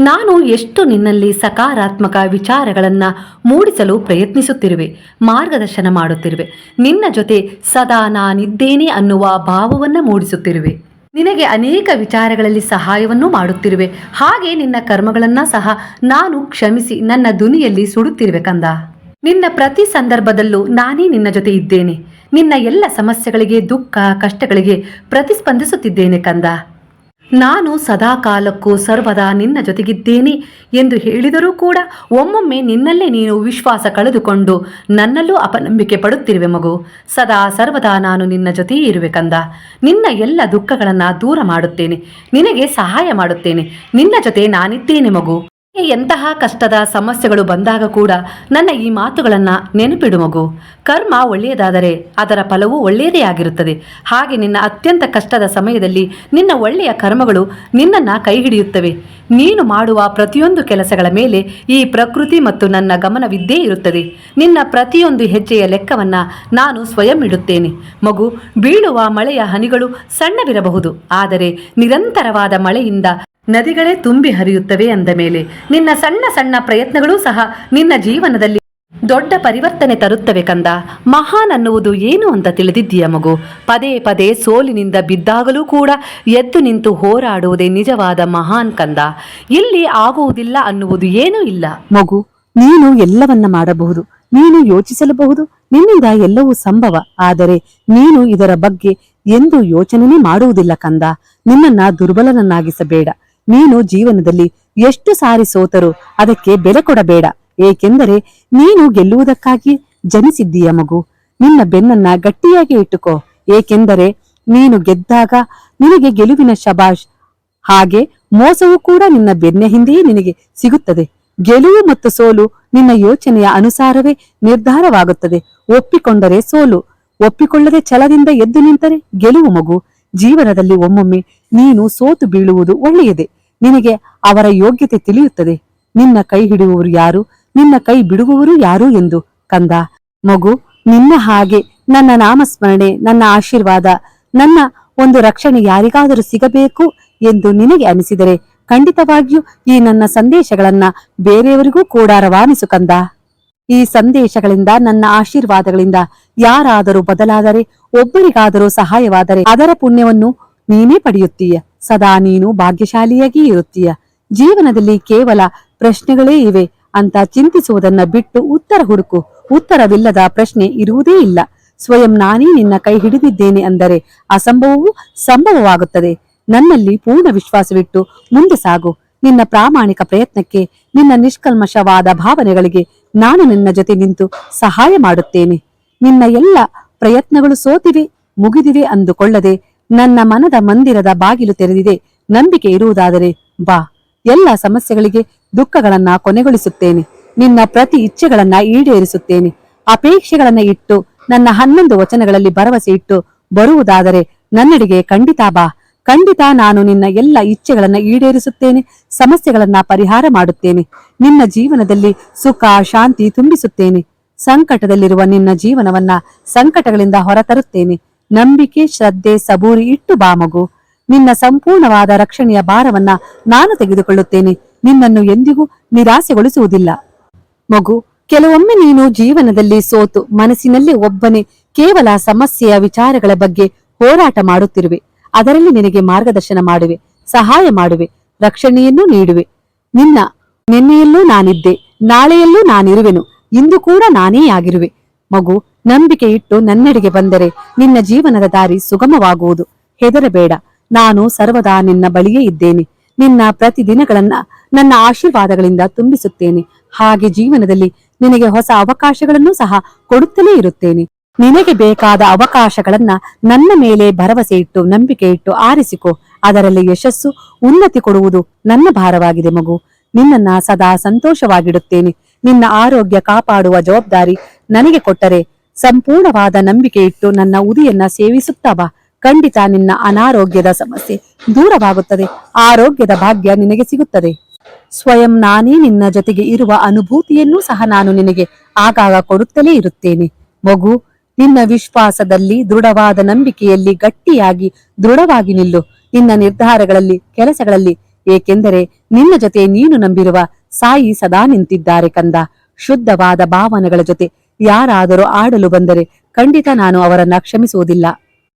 ನಾನು ಎಷ್ಟು ನಿನ್ನಲ್ಲಿ ಸಕಾರಾತ್ಮಕ ವಿಚಾರಗಳನ್ನು ಮೂಡಿಸಲು ಪ್ರಯತ್ನಿಸುತ್ತಿರುವೆ, ಮಾರ್ಗದರ್ಶನ ಮಾಡುತ್ತಿರುವೆ. ನಿನ್ನ ಜೊತೆ ಸದಾ ನಾನಿದ್ದೇನೆ ಅನ್ನುವ ಭಾವವನ್ನು ಮೂಡಿಸುತ್ತಿರುವೆ. ನಿನಗೆ ಅನೇಕ ವಿಚಾರಗಳಲ್ಲಿ ಸಹಾಯವನ್ನು ಮಾಡುತ್ತಿರುವೆ. ಹಾಗೆ ನಿನ್ನ ಕರ್ಮಗಳನ್ನು ಸಹ ನಾನು ಕ್ಷಮಿಸಿ ನನ್ನ ದುನಿಯಲ್ಲಿ ಸುಡುತ್ತಿರುವೆ ಕಂದ. ನಿನ್ನ ಪ್ರತಿ ಸಂದರ್ಭದಲ್ಲೂ ನಾನೇ ನಿನ್ನ ಜೊತೆ ಇದ್ದೇನೆ. ನಿನ್ನ ಎಲ್ಲ ಸಮಸ್ಯೆಗಳಿಗೆ, ದುಃಖ, ಕಷ್ಟಗಳಿಗೆ ಪ್ರತಿಸ್ಪಂದಿಸುತ್ತಿದ್ದೇನೆ ಕಂದ. ನಾನು ಸದಾಕಾಲಕ್ಕೂ ಸರ್ವದಾ ನಿನ್ನ ಜೊತೆಗಿದ್ದೇನೆ ಎಂದು ಹೇಳಿದರೂ ಕೂಡ ಒಮ್ಮೊಮ್ಮೆ ನಿನ್ನಲ್ಲೇ ನೀನು ವಿಶ್ವಾಸ ಕಳೆದುಕೊಂಡು ನನ್ನಲ್ಲೂ ಅಪನಂಬಿಕೆ ಪಡುತ್ತಿರುವೆ ಮಗು. ಸದಾ ಸರ್ವದಾ ನಾನು ನಿನ್ನ ಜೊತೆಯೇ ಇರುವೆ ಕಂದ. ನಿನ್ನ ಎಲ್ಲ ದುಃಖಗಳನ್ನು ದೂರ ಮಾಡುತ್ತೇನೆ. ನಿನಗೆ ಸಹಾಯ ಮಾಡುತ್ತೇನೆ. ನಿನ್ನ ಜೊತೆ ನಾನಿದ್ದೇನೆ ಮಗು. ಎಂತಹ ಕಷ್ಟದ ಸಮಸ್ಯೆಗಳು ಬಂದಾಗ ಕೂಡ ನನ್ನ ಈ ಮಾತುಗಳನ್ನು ನೆನಪಿಡು ಮಗು. ಕರ್ಮ ಒಳ್ಳೆಯದಾದರೆ ಅದರ ಫಲವೂ ಒಳ್ಳೆಯದೇ ಆಗಿರುತ್ತದೆ. ಹಾಗೆ ನಿನ್ನ ಅತ್ಯಂತ ಕಷ್ಟದ ಸಮಯದಲ್ಲಿ ನಿನ್ನ ಒಳ್ಳೆಯ ಕರ್ಮಗಳು ನಿನ್ನನ್ನು ಕೈ ಹಿಡಿಯುತ್ತವೆ ನೀನು ಮಾಡುವ ಪ್ರತಿಯೊಂದು ಕೆಲಸಗಳ ಮೇಲೆ ಈ ಪ್ರಕೃತಿ ಮತ್ತು ನನ್ನ ಗಮನವಿದ್ದೇ ಇರುತ್ತದೆ. ನಿನ್ನ ಪ್ರತಿಯೊಂದು ಹೆಜ್ಜೆಯ ಲೆಕ್ಕವನ್ನು ನಾನು ಸ್ವಯಂ ಇಡುತ್ತೇನೆ. ಮಗು, ಬೀಳುವ ಮಳೆಯ ಹನಿಗಳು ಸಣ್ಣವಿರಬಹುದು. ಆದರೆ ನಿರಂತರವಾದ ಮಳೆಯಿಂದ ನದಿಗಳೇ ತುಂಬಿ ಹರಿಯುತ್ತವೆ ಅಂದ ಮೇಲೆ ನಿನ್ನ ಸಣ್ಣ ಸಣ್ಣ ಪ್ರಯತ್ನಗಳೂ ಸಹ ನಿನ್ನ ಜೀವನದಲ್ಲಿ ದೊಡ್ಡ ಪರಿವರ್ತನೆ ತರುತ್ತವೆ ಕಂದ. ಮಹಾನ್ ಅನ್ನುವುದು ಏನು ಅಂತ ತಿಳಿದಿದ್ದೀಯ ಮಗು? ಪದೇ ಪದೇ ಸೋಲಿನಿಂದ ಬಿದ್ದಾಗಲೂ ಕೂಡ ಎದ್ದು ನಿಂತು ಹೋರಾಡುವುದೇ ನಿಜವಾದ ಮಹಾನ್ ಕಂದ. ಇಲ್ಲಿ ಆಗುವುದಿಲ್ಲ ಅನ್ನುವುದು ಏನೂ ಇಲ್ಲ. ಮಗು, ನೀನು ಎಲ್ಲವನ್ನ ಮಾಡಬಹುದು. ನೀನು ಯೋಚಿಸಲಬಹುದು. ನಿನ್ನಿಂದ ಎಲ್ಲವೂ ಸಂಭವ. ಆದರೆ ನೀನು ಇದರ ಬಗ್ಗೆ ಎಂದು ಯೋಚನೆನೇ ಮಾಡುವುದಿಲ್ಲ ಕಂದ. ನಿನ್ನನ್ನ ದುರ್ಬಲನನ್ನಾಗಿಸಬೇಡ. ನೀನು ಜೀವನದಲ್ಲಿ ಎಷ್ಟು ಸಾರಿ ಸೋತರು ಅದಕ್ಕೆ ಬೆಲೆ ಕೊಡಬೇಡ. ಏಕೆಂದರೆ ನೀನು ಗೆಲ್ಲುವುದಕ್ಕಾಗಿ ಜನಿಸಿದ್ದೀಯ ಮಗು. ನಿನ್ನ ಬೆನ್ನನ್ನ ಗಟ್ಟಿಯಾಗಿ ಇಟ್ಟುಕೋ. ಏಕೆಂದರೆ ನೀನು ಗೆದ್ದಾಗ ನಿನಗೆ ಗೆಲುವಿನ ಶಬಾಷ್, ಹಾಗೆ ಮೋಸವೂ ಕೂಡ ನಿನ್ನ ಬೆನ್ನ ಹಿಂದೆಯೇ ನಿನಗೆ ಸಿಗುತ್ತದೆ. ಗೆಲುವು ಮತ್ತು ಸೋಲು ನಿನ್ನ ಯೋಚನೆಯ ಅನುಸಾರವೇ ನಿರ್ಧಾರವಾಗುತ್ತದೆ. ಒಪ್ಪಿಕೊಂಡರೆ ಸೋಲು, ಒಪ್ಪಿಕೊಳ್ಳದೆ ಛಲದಿಂದ ಎದ್ದು ನಿಂತರೆ ಗೆಲುವು ಮಗು. ಜೀವನದಲ್ಲಿ ಒಮ್ಮೊಮ್ಮೆ ನೀನು ಸೋತು ಬೀಳುವುದು ಒಳ್ಳೆಯದೇ. ನಿನಗೆ ಅವರ ಯೋಗ್ಯತೆ ತಿಳಿಯುತ್ತದೆ. ನಿನ್ನ ಕೈ ಹಿಡಿಯುವವರು ಯಾರು? ನಿನ್ನ ಕೈ ಬಿಡುವವರು ಯಾರು ಎಂದು ಕಂದ. ಮಗು, ನಿನ್ನ ಹಾಗೆ ನನ್ನ ನಾಮಸ್ಮರಣೆ, ನನ್ನ ಆಶೀರ್ವಾದ, ನನ್ನ ಒಂದು ರಕ್ಷಣೆ ಯಾರಿಗಾದರೂ ಸಿಗಬೇಕು ಎಂದು ನಿನಗೆ ಅನಿಸಿದರೆ ಖಂಡಿತವಾಗಿಯೂ ಈ ನನ್ನ ಸಂದೇಶಗಳನ್ನ ಬೇರೆಯವರಿಗೂ ಕೂಡ ರವಾನಿಸು ಕಂದ. ಈ ಸಂದೇಶಗಳಿಂದ, ನನ್ನ ಆಶೀರ್ವಾದಗಳಿಂದ ಯಾರಾದರೂ ಬದಲಾದರೆ, ಒಬ್ಬರಿಗಾದರೂ ಸಹಾಯವಾದರೆ ಅದರ ಪುಣ್ಯವನ್ನು ನೀನೇ ಪಡೆಯುತ್ತೀಯ. ಸದಾ ನೀನು ಭಾಗ್ಯಶಾಲಿಯಾಗಿ ಇರುತ್ತೀಯ. ಜೀವನದಲ್ಲಿ ಕೇವಲ ಪ್ರಶ್ನೆಗಳೇ ಇವೆ. ಅಂತ ಚಿಂತಿಸುವುದನ್ನ ಬಿಟ್ಟು ಉತ್ತರ ಹುಡುಕು. ಉತ್ತರವಿಲ್ಲದ ಪ್ರಶ್ನೆ ಇರುವುದೇ ಇಲ್ಲ. ಸ್ವಯಂ ನಾನೇ ನಿನ್ನ ಕೈ ಹಿಡಿದಿದ್ದೇನೆ ಅಂದರೆ ಅಸಂಭವವೂ ಸಂಭವವಾಗುತ್ತದೆ. ನನ್ನಲ್ಲಿ ಪೂರ್ಣ ವಿಶ್ವಾಸವಿಟ್ಟು ಮುಂದೆ ಸಾಗು. ನಿನ್ನ ಪ್ರಾಮಾಣಿಕ ಪ್ರಯತ್ನಕ್ಕೆ, ನಿನ್ನ ನಿಷ್ಕಲ್ಮಶವಾದ ಭಾವನೆಗಳಿಗೆ ನಾನು ನಿನ್ನ ಜೊತೆ ನಿಂತು ಸಹಾಯ ಮಾಡುತ್ತೇನೆ. ನಿನ್ನ ಎಲ್ಲ ಪ್ರಯತ್ನಗಳು ಸೋತಿವೆ, ಮುಗಿದಿವೆ ಅಂದುಕೊಳ್ಳದೆ ನನ್ನ ಮನದ ಮಂದಿರದ ಬಾಗಿಲು ತೆರೆದಿದೆ. ನಂಬಿಕೆ ಇರುವುದಾದರೆ ಬಾ. ಎಲ್ಲ ಸಮಸ್ಯೆಗಳಿಗೆ ದುಃಖಗಳನ್ನ ಕೊನೆಗೊಳಿಸುತ್ತೇನೆ. ನಿನ್ನ ಪ್ರತಿ ಇಚ್ಛೆಗಳನ್ನ ಈಡೇರಿಸುತ್ತೇನೆ. ಅಪೇಕ್ಷೆಗಳನ್ನ ಇಟ್ಟು, ನನ್ನ ಹನ್ನೊಂದು ವಚನಗಳಲ್ಲಿ ಭರವಸೆ ಇಟ್ಟು ಬರುವುದಾದರೆ ನನ್ನಡಿಗೆ ಖಂಡಿತ ಬಾ. ಖಂಡಿತ ನಾನು ನಿನ್ನ ಎಲ್ಲ ಇಚ್ಛೆಗಳನ್ನ ಈಡೇರಿಸುತ್ತೇನೆ, ಸಮಸ್ಯೆಗಳನ್ನ ಪರಿಹಾರ ಮಾಡುತ್ತೇನೆ. ನಿನ್ನ ಜೀವನದಲ್ಲಿ ಸುಖ, ಶಾಂತಿ ತುಂಬಿಸುತ್ತೇನೆ. ಸಂಕಟದಲ್ಲಿರುವ ನಿನ್ನ ಜೀವನವನ್ನ ಸಂಕಟಗಳಿಂದ ಹೊರತರುತ್ತೇನೆ. ನಂಬಿಕೆ, ಶ್ರದ್ಧೆ, ಸಬೂರಿ ಇಟ್ಟು ಬಾ ಮಗು. ನಿನ್ನ ಸಂಪೂರ್ಣವಾದ ರಕ್ಷಣೆಯ ಭಾರವನ್ನ ನಾನು ತೆಗೆದುಕೊಳ್ಳುತ್ತೇನೆ. ನಿನ್ನನ್ನು ಎಂದಿಗೂ ನಿರಾಸೆಗೊಳಿಸುವುದಿಲ್ಲ. ಮಗು, ಕೆಲವೊಮ್ಮೆ ನೀನು ಜೀವನದಲ್ಲಿ ಸೋತು ಮನಸ್ಸಿನಲ್ಲಿ ಒಬ್ಬನೇ ಕೇವಲ ಸಮಸ್ಯೆಯ ವಿಚಾರಗಳ ಬಗ್ಗೆ ಹೋರಾಟ ಮಾಡುತ್ತಿರುವೆ. ಅದರಲ್ಲಿ ನಿನಗೆ ಮಾರ್ಗದರ್ಶನ ಮಾಡುವೆ, ಸಹಾಯ ಮಾಡುವೆ, ರಕ್ಷಣೆಯನ್ನು ನೀಡುವೆ. ನಿನ್ನ ನಿನ್ನೆಯಲ್ಲೂ ನಾನಿದ್ದೆ, ನಾಳೆಯಲ್ಲೂ ನಾನಿರುವೆನು, ಇಂದು ಕೂಡ ನಾನೇ ಆಗಿರುವೆ. ಮಗು, ನಂಬಿಕೆ ಇಟ್ಟು ನನ್ನೆಡೆಗೆ ಬಂದರೆ ನಿನ್ನ ಜೀವನದ ದಾರಿ ಸುಗಮವಾಗುವುದು. ಹೆದರಬೇಡ. ನಾನು ಸರ್ವದಾ ನಿನ್ನ ಬಳಿಯೇ ಇದ್ದೇನೆ. ನಿನ್ನ ಪ್ರತಿ ದಿನಗಳನ್ನ ನನ್ನ ಆಶೀರ್ವಾದಗಳಿಂದ ತುಂಬಿಸುತ್ತೇನೆ. ಹಾಗೆ ಜೀವನದಲ್ಲಿ ನಿನಗೆ ಹೊಸ ಅವಕಾಶಗಳನ್ನು ಸಹ ಕೊಡುತ್ತಲೇ ಇರುತ್ತೇನೆ. ನಿನಗೆ ಬೇಕಾದ ಅವಕಾಶಗಳನ್ನ ನನ್ನ ಮೇಲೆ ಭರವಸೆ ಇಟ್ಟು, ನಂಬಿಕೆ ಇಟ್ಟು ಆರಿಸಿಕೊ. ಅದರಲ್ಲಿ ಯಶಸ್ಸು ಉನ್ನತಿ ಕೊಡುವುದು ನನ್ನ ಭಾರವಾಗಿದೆ ಮಗು. ನಿನ್ನನ್ನ ಸದಾ ಸಂತೋಷವಾಗಿಡುತ್ತೇನೆ. ನಿನ್ನ ಆರೋಗ್ಯ ಕಾಪಾಡುವ ಜವಾಬ್ದಾರಿ ನನಗೆ ಕೊಟ್ಟರೆ ಸಂಪೂರ್ಣವಾದ ನಂಬಿಕೆ ಇಟ್ಟು ನನ್ನ ಉದಿಯನ್ನ ಸೇವಿಸುತ್ತಾ ಬಾ. ಖಂಡಿತ ನಿನ್ನ ಅನಾರೋಗ್ಯದ ಸಮಸ್ಯೆ ದೂರವಾಗುತ್ತದೆ. ಆರೋಗ್ಯದ ಭಾಗ್ಯ ನಿನಗೆ ಸಿಗುತ್ತದೆ. ಸ್ವಯಂ ನಾನೇ ನಿನ್ನ ಜೊತೆಗೆ ಇರುವ ಅನುಭೂತಿಯನ್ನೂ ಸಹ ನಾನು ನಿನಗೆ ಆಗಾಗ ಕೊಡುತ್ತಲೇ ಇರುತ್ತೇನೆ. ಮಗು, ನಿನ್ನ ವಿಶ್ವಾಸದಲ್ಲಿ ದೃಢವಾದ ನಂಬಿಕೆಯಲ್ಲಿ ಗಟ್ಟಿಯಾಗಿ ದೃಢವಾಗಿ ನಿಲ್ಲು. ನಿನ್ನ ನಿರ್ಧಾರಗಳಲ್ಲಿ, ಕೆಲಸಗಳಲ್ಲಿ, ಏಕೆಂದರೆ ನಿನ್ನ ಜೊತೆ ನೀನು ನಂಬಿರುವ ಸಾಯಿ ಸದಾ ನಿಂತಿದ್ದಾರೆ ಕಂದ. ಶುದ್ಧವಾದ ಭಾವನೆಗಳ ಜೊತೆ ಯಾರಾದರೂ ಆಡಲು ಬಂದರೆ ಖಂಡಿತ ನಾನು ಅವರನ್ನ ಕ್ಷಮಿಸುವುದಿಲ್ಲ.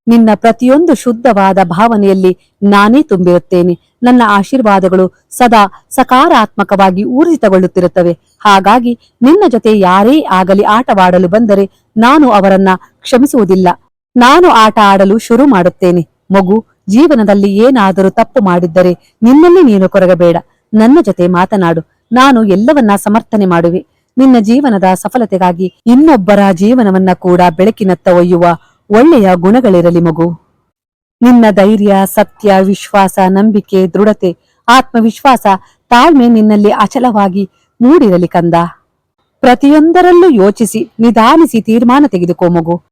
ನಿನ್ನ ಪ್ರತಿಯೊಂದು ಶುದ್ಧವಾದ ಭಾವನೆಯಲ್ಲಿ ನಾನೇ ತುಂಬಿರುತ್ತೇನೆ. ನನ್ನ ಆಶೀರ್ವಾದಗಳು ಸದಾ ಸಕಾರಾತ್ಮಕವಾಗಿ ಊರ್ಜಿತಗೊಳ್ಳುತ್ತಿರುತ್ತವೆ. ಹಾಗಾಗಿ ನಿನ್ನ ಜೊತೆ ಯಾರೇ ಆಗಲಿ ಆಟವಾಡಲು ಬಂದರೆ ನಾನು ಅವರನ್ನ ಕ್ಷಮಿಸುವುದಿಲ್ಲ. ನಾನು ಆಟ ಆಡಲು ಶುರು ಮಾಡುತ್ತೇನೆ. ಮಗು, ಜೀವನದಲ್ಲಿ ಏನಾದರೂ ತಪ್ಪು ಮಾಡಿದ್ದರೆ ನಿನ್ನಲ್ಲಿ ನೀನು ಕೊರಗಬೇಡ. ನನ್ನ ಜೊತೆ ಮಾತನಾಡು. ನಾನು ಎಲ್ಲವನ್ನ ಸಮರ್ಥನೆ ಮಾಡುವೆ. ನಿನ್ನ ಜೀವನದ ಸಫಲತೆಗಾಗಿ ಇನ್ನೊಬ್ಬರ ಜೀವನವನ್ನ ಕೂಡ ಬೆಳಕಿನತ್ತ ಒಯ್ಯುವ ಒಳ್ಳೆಯ ಗುಣಗಳಿರಲಿ ಮಗು. ನಿನ್ನ ಧೈರ್ಯ, ಸತ್ಯ, ವಿಶ್ವಾಸ, ನಂಬಿಕೆ, ದೃಢತೆ, ಆತ್ಮವಿಶ್ವಾಸ ತಾಳ್ಮೆ ನಿನ್ನಲ್ಲಿ ಅಚಲವಾಗಿ ಮೂಡಿರಲಿ ಕಂದ. ಪ್ರತಿಯೊಂದರಲ್ಲೂ ಯೋಚಿಸಿ, ನಿಧಾನಿಸಿ ತೀರ್ಮಾನ ತೆಗೆದುಕೋ ಮಗು.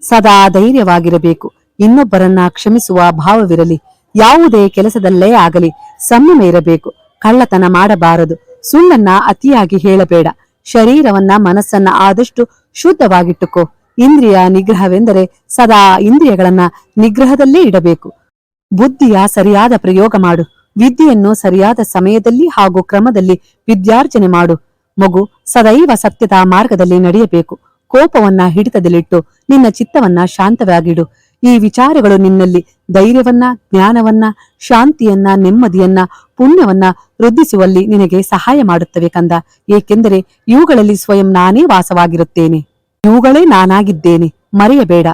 ಸದಾ ಧೈರ್ಯವಾಗಿರಬೇಕು. ಇನ್ನೊಬ್ಬರನ್ನ ಕ್ಷಮಿಸುವ ಭಾವವಿರಲಿ. ಯಾವುದೇ ಕೆಲಸದಲ್ಲೇ ಆಗಲಿ ಸಂಯಮ ಇರಬೇಕು. ಕಳ್ಳತನ ಮಾಡಬಾರದು. ಸುಳ್ಳನ್ನ ಅತಿಯಾಗಿ ಹೇಳಬೇಡ. ಶರೀರವನ್ನ ಮನಸ್ಸನ್ನ ಆದಷ್ಟು ಶುದ್ಧವಾಗಿಟ್ಟುಕೋ. ಇಂದ್ರಿಯ ನಿಗ್ರಹವೆಂದರೆ ಸದಾ ಇಂದ್ರಿಯಗಳನ್ನ ನಿಗ್ರಹದಲ್ಲೇ ಇಡಬೇಕು. ಬುದ್ಧಿಯ ಸರಿಯಾದ ಪ್ರಯೋಗ ಮಾಡು. ವಿದ್ಯೆಯನ್ನು ಸರಿಯಾದ ಸಮಯದಲ್ಲಿ ಹಾಗೂ ಕ್ರಮದಲ್ಲಿ ವಿದ್ಯಾರ್ಜನೆ ಮಾಡು. ಮಗು ಸದೈವ ಸತ್ಯದ ಮಾರ್ಗದಲ್ಲಿ ನಡೆಯಬೇಕು. ಕೋಪವನ್ನ ಹಿಡಿತದಲ್ಲಿಟ್ಟು ನಿನ್ನ ಚಿತ್ತವನ್ನ ಶಾಂತವಾಗಿಡು. ಈ ವಿಚಾರಗಳು ನಿನ್ನಲ್ಲಿ ಧೈರ್ಯವನ್ನ, ಜ್ಞಾನವನ್ನ, ಶಾಂತಿಯನ್ನ, ನೆಮ್ಮದಿಯನ್ನ, ಪುಣ್ಯವನ್ನ ವೃದ್ಧಿಸುವಲ್ಲಿ ನಿನಗೆ ಸಹಾಯ ಮಾಡುತ್ತವೆ ಕಂದ. ಏಕೆಂದರೆ ಇವುಗಳಲ್ಲಿ ಸ್ವಯಂ ನಾನೇ ವಾಸವಾಗಿರುತ್ತೇನೆ. ಇವುಗಳೇ ನಾನಾಗಿದ್ದೇನೆ. ಮರೆಯಬೇಡ.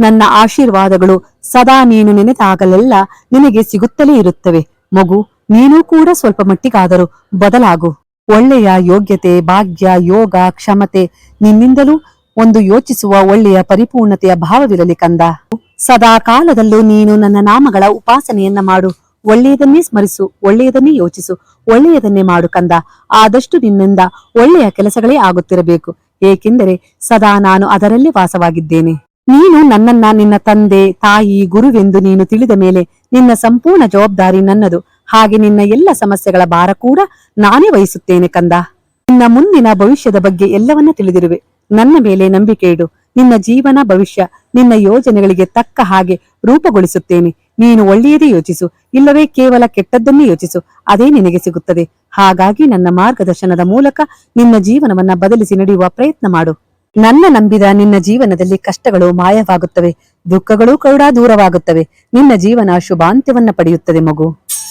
ನನ್ನ ಆಶೀರ್ವಾದಗಳು ಸದಾ ನೀನು ನೆನೆತಾಗಲೆಲ್ಲ ನಿನಗೆ ಸಿಗುತ್ತಲೇ ಇರುತ್ತವೆ. ಮಗು, ನೀನೂ ಕೂಡ ಸ್ವಲ್ಪ ಮಟ್ಟಿಗಾದರೂ ಬದಲಾಗು. ಒಳ್ಳೆಯ ಯೋಗ್ಯತೆ, ಭಾಗ್ಯ, ಯೋಗ, ಕ್ಷಮತೆ ನಿನ್ನಿಂದಲೂ ಒಂದು ಯೋಚಿಸುವ ಒಳ್ಳೆಯ ಪರಿಪೂರ್ಣತೆಯ ಭಾವವಿರಲಿ ಕಂದ. ಸದಾ ಕಾಲದಲ್ಲೂ ನೀನು ನನ್ನ ನಾಮಗಳ ಉಪಾಸನೆಯನ್ನ ಮಾಡು. ಒಳ್ಳೆಯದನ್ನೇ ಸ್ಮರಿಸು, ಒಳ್ಳೆಯದನ್ನೇ ಯೋಚಿಸು, ಒಳ್ಳೆಯದನ್ನೇ ಮಾಡು ಕಂದ. ಆದಷ್ಟು ನಿನ್ನಿಂದ ಒಳ್ಳೆಯ ಕೆಲಸಗಳೇ ಆಗುತ್ತಿರಬೇಕು. ಏಕೆಂದರೆ ಸದಾ ನಾನು ಅದರಲ್ಲಿ ವಾಸವಾಗಿದ್ದೇನೆ. ನೀನು ನನ್ನನ್ನ ನಿನ್ನ ತಂದೆ, ತಾಯಿ, ಗುರುವೆಂದು ನೀನು ತಿಳಿದ ಮೇಲೆ ನಿನ್ನ ಸಂಪೂರ್ಣ ಜವಾಬ್ದಾರಿ ನನ್ನದು. ಹಾಗೆ ನಿನ್ನ ಎಲ್ಲ ಸಮಸ್ಯೆಗಳ ಭಾರ ಕೂಡ ನಾನೇ ವಹಿಸುತ್ತೇನೆ ಕಂದ. ನಿನ್ನ ಮುಂದಿನ ಭವಿಷ್ಯದ ಬಗ್ಗೆ ಎಲ್ಲವನ್ನ ತಿಳಿದಿರುವೆ. ನನ್ನ ಮೇಲೆ ನಂಬಿಕೆ ಇಡು. ನಿನ್ನ ಜೀವನ ಭವಿಷ್ಯ, ನಿನ್ನ ಯೋಜನೆಗಳಿಗೆ ತಕ್ಕ ಹಾಗೆ ರೂಪುಗೊಳಿಸುತ್ತೇನೆ. ನೀನು ಒಳ್ಳೆಯದೇ ಯೋಚಿಸು, ಇಲ್ಲವೇ ಕೇವಲ ಕೆಟ್ಟದ್ದನ್ನೇ ಯೋಚಿಸು, ಅದೇ ನಿನಗೆ ಸಿಗುತ್ತದೆ. ಹಾಗಾಗಿ ನನ್ನ ಮಾರ್ಗದರ್ಶನದ ಮೂಲಕ ನಿನ್ನ ಜೀವನವನ್ನ ಬದಲಿಸಿ ನಡೆಯುವ ಪ್ರಯತ್ನ ಮಾಡು. ನನ್ನ ನಂಬಿದ ನಿನ್ನ ಜೀವನದಲ್ಲಿ ಕಷ್ಟಗಳು ಮಾಯವಾಗುತ್ತವೆ, ದುಃಖಗಳು ಕೂಡ ದೂರವಾಗುತ್ತವೆ. ನಿನ್ನ ಜೀವನ ಶುಭಾಂತ್ಯವನ್ನ ಪಡೆಯುತ್ತದೆ ಮಗು.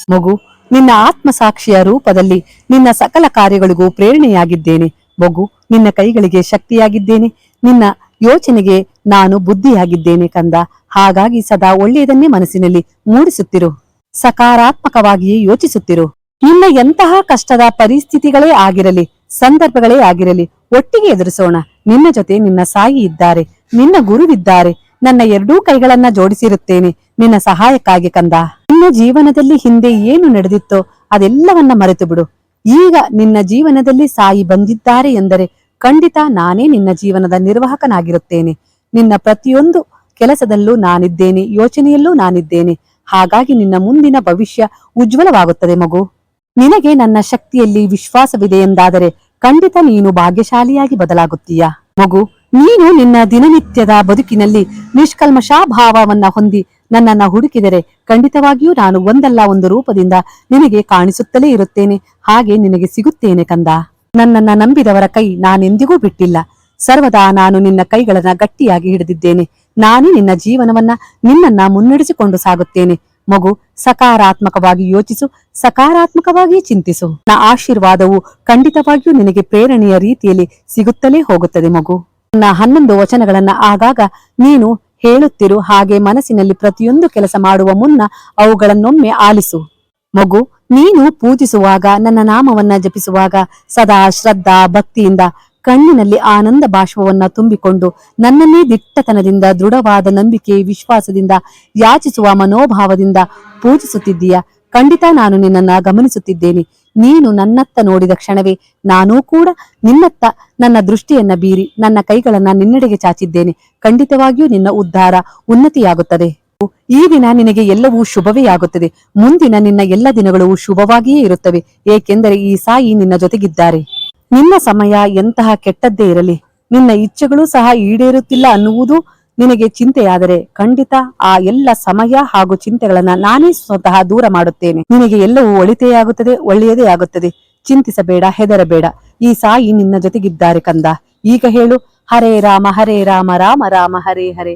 ಮಗು, ನಿನ್ನ ಆತ್ಮಸಾಕ್ಷಿಯ ರೂಪದಲ್ಲಿ ನಿನ್ನ ಸಕಲ ಕಾರ್ಯಗಳಿಗೂ ಪ್ರೇರಣೆಯಾಗಿದ್ದೇನೆ. ಮಗು, ನಿನ್ನ ಕೈಗಳಿಗೆ ಶಕ್ತಿಯಾಗಿದ್ದೇನೆ. ನಿನ್ನ ಯೋಚನೆಗೆ ನಾನು ಬುದ್ಧಿಯಾಗಿದ್ದೇನೆ ಕಂದ. ಹಾಗಾಗಿ ಸದಾ ಒಳ್ಳೆಯದನ್ನೇ ಮನಸ್ಸಿನಲ್ಲಿ ಮೂಡಿಸುತ್ತಿರು. ಸಕಾರಾತ್ಮಕವಾಗಿಯೇ ಯೋಚಿಸುತ್ತಿರು. ನಿನ್ನ ಎಂತಹ ಕಷ್ಟದ ಪರಿಸ್ಥಿತಿಗಳೇ ಆಗಿರಲಿ, ಸಂದರ್ಭಗಳೇ ಆಗಿರಲಿ, ಒಟ್ಟಿಗೆ ಎದುರಿಸೋಣ. ನಿನ್ನ ಜೊತೆ ನಿನ್ನ ಸಾಯಿ ಇದ್ದಾರೆ, ನಿನ್ನ ಗುರುವಿದ್ದಾರೆ. ನನ್ನ ಎರಡೂ ಕೈಗಳನ್ನ ಜೋಡಿಸಿರುತ್ತೇನೆ, ನಿನ್ನ ಸಹಾಯಕ್ಕಾಗಿ ಕಂದ. ನಿನ್ನ ಜೀವನದಲ್ಲಿ ಹಿಂದೆ ಏನು ನಡೆದಿತ್ತೋ ಅದೆಲ್ಲವನ್ನ ಮರೆತು ಬಿಡು ಈಗ ನಿನ್ನ ಜೀವನದಲ್ಲಿ ಸಾಯಿ ಬಂದಿದ್ದಾರೆ ಎಂದರೆ ಖಂಡಿತ ನಾನೇ ನಿನ್ನ ಜೀವನದ ನಿರ್ವಾಹಕನಾಗಿರುತ್ತೇನೆ. ನಿನ್ನ ಪ್ರತಿಯೊಂದು ಕೆಲಸದಲ್ಲೂ ನಾನಿದ್ದೇನೆ, ಯೋಚನೆಯಲ್ಲೂ ನಾನಿದ್ದೇನೆ. ಹಾಗಾಗಿ ನಿನ್ನ ಮುಂದಿನ ಭವಿಷ್ಯ ಉಜ್ವಲವಾಗುತ್ತದೆ ಮಗು. ನಿನಗೆ ನನ್ನ ಶಕ್ತಿಯಲ್ಲಿ ವಿಶ್ವಾಸವಿದೆ ಎಂದಾದರೆ ಖಂಡಿತ ನೀನು ಭಾಗ್ಯಶಾಲಿಯಾಗಿ ಬದಲಾಗುತ್ತೀಯಾ? ಮಗು, ನೀನು ನಿನ್ನ ದಿನನಿತ್ಯದ ಬದುಕಿನಲ್ಲಿ ನಿಷ್ಕಲ್ಮಶಾಭಾವವನ್ನ ಹೊಂದಿ ನನ್ನನ್ನ ಹುಡುಕಿದರೆ ಖಂಡಿತವಾಗಿಯೂ ನಾನು ಒಂದಲ್ಲ ಒಂದು ರೂಪದಿಂದ ನಿನಗೆ ಕಾಣಿಸುತ್ತಲೇ ಇರುತ್ತೇನೆ. ಹಾಗೆ ನಿನಗೆ ಸಿಗುತ್ತೇನೆ ಕಂದ. ನನ್ನನ್ನ ನಂಬಿದವರ ಕೈ ನಾನೆಂದಿಗೂ ಬಿಟ್ಟಿಲ್ಲ. ಸರ್ವದಾ ನಾನು ನಿನ್ನ ಕೈಗಳನ್ನ ಗಟ್ಟಿಯಾಗಿ ಹಿಡಿದಿದ್ದೇನೆ. ನಾನೇ ನಿನ್ನ ಜೀವನವನ್ನ ನಿನ್ನನ್ನ ಮುನ್ನಡೆಸಿಕೊಂಡು ಸಾಗುತ್ತೇನೆ. ಮಗು, ಸಕಾರಾತ್ಮಕವಾಗಿ ಯೋಚಿಸು, ಸಕಾರಾತ್ಮಕವಾಗಿ ಚಿಂತಿಸು. ನನ್ನ ಆಶೀರ್ವಾದವು ಖಂಡಿತವಾಗಿಯೂ ನಿನಗೆ ಪ್ರೇರಣೆಯ ರೀತಿಯಲ್ಲಿ ಸಿಗುತ್ತಲೇ ಹೋಗುತ್ತದೆ ಮಗು. ನನ್ನ ಹನ್ನೊಂದು ವಚನಗಳನ್ನ ಆಗಾಗ ನೀನು ಹೇಳುತ್ತಿರು ಹಾಗೆ ಮನಸ್ಸಿನಲ್ಲಿ ಪ್ರತಿಯೊಂದು ಕೆಲಸ ಮಾಡುವ ಮುನ್ನ ಅವುಗಳನ್ನೊಮ್ಮೆ ಆಲಿಸು. ಮಗು, ನೀನು ಪೂಜಿಸುವಾಗ, ನನ್ನ ನಾಮವನ್ನ ಜಪಿಸುವಾಗ ಸದಾ ಶ್ರದ್ಧಾ, ಭಕ್ತಿಯಿಂದ ಕಣ್ಣಿನಲ್ಲಿ ಆನಂದ ಬಾಷ್ಪವನ್ನ ತುಂಬಿಕೊಂಡು ನನ್ನನ್ನೇ ದಿಟ್ಟತನದಿಂದ, ದೃಢವಾದ ನಂಬಿಕೆ, ವಿಶ್ವಾಸದಿಂದ, ಯಾಚಿಸುವ ಮನೋಭಾವದಿಂದ ಪೂಜಿಸುತ್ತಿದ್ದೀಯ? ಖಂಡಿತ ನಾನು ನಿನ್ನನ್ನ ಗಮನಿಸುತ್ತಿದ್ದೇನೆ. ನೀನು ನನ್ನತ್ತ ನೋಡಿದ ಕ್ಷಣವೇ ನಾನೂ ಕೂಡ ನಿನ್ನತ್ತ ನನ್ನ ದೃಷ್ಟಿಯನ್ನ ಬೀರಿ ನನ್ನ ಕೈಗಳನ್ನ ನಿನ್ನೆಡೆಗೆ ಚಾಚಿದ್ದೇನೆ. ಖಂಡಿತವಾಗಿಯೂ ನಿನ್ನ ಉದ್ಧಾರ ಉನ್ನತಿಯಾಗುತ್ತದೆ. ಈ ದಿನ ನಿನಗೆ ಎಲ್ಲವೂ ಶುಭವೇ ಆಗುತ್ತದೆ. ಮುಂದಿನ ನಿನ್ನ ಎಲ್ಲ ದಿನಗಳು ಶುಭವಾಗಿಯೇ ಇರುತ್ತವೆ. ಏಕೆಂದರೆ ಈ ಸಾಯಿ ನಿನ್ನ ಜೊತೆಗಿದ್ದಾರೆ. ನಿನ್ನ ಸಮಯ ಎಂತಹ ಕೆಟ್ಟದ್ದೇ ಇರಲಿ. ನಿನ್ನ ಇಚ್ಛೆಗಳು ಸಹ ಈಡೇರುತ್ತಿಲ್ಲ ಅನ್ನುವುದು ನಿನಗೆ ಚಿಂತೆಯಾದರೆ ಖಂಡಿತ ಆ ಎಲ್ಲ ಸಮಯ ಹಾಗೂ ಚಿಂತೆಗಳನ್ನ ನಾನೇ ಸ್ವತಃ ದೂರ ಮಾಡುತ್ತೇನೆ. ನಿನಗೆ ಎಲ್ಲವೂ ಒಳಿತೇ ಆಗುತ್ತದೆ ಒಳ್ಳೆಯದೇ ಆಗುತ್ತದೆ. ಚಿಂತಿಸಬೇಡ, ಹೆದರಬೇಡ. ಈ ಸಾಯಿ ನಿನ್ನ ಜೊತೆಗಿದ್ದಾರೆ ಕಂದ. ಈಗ ಹೇಳು, ಹರೇ ರಾಮ ಹರೇ ರಾಮ ರಾಮ ರಾಮ, ಹರೇ ಹರೇ.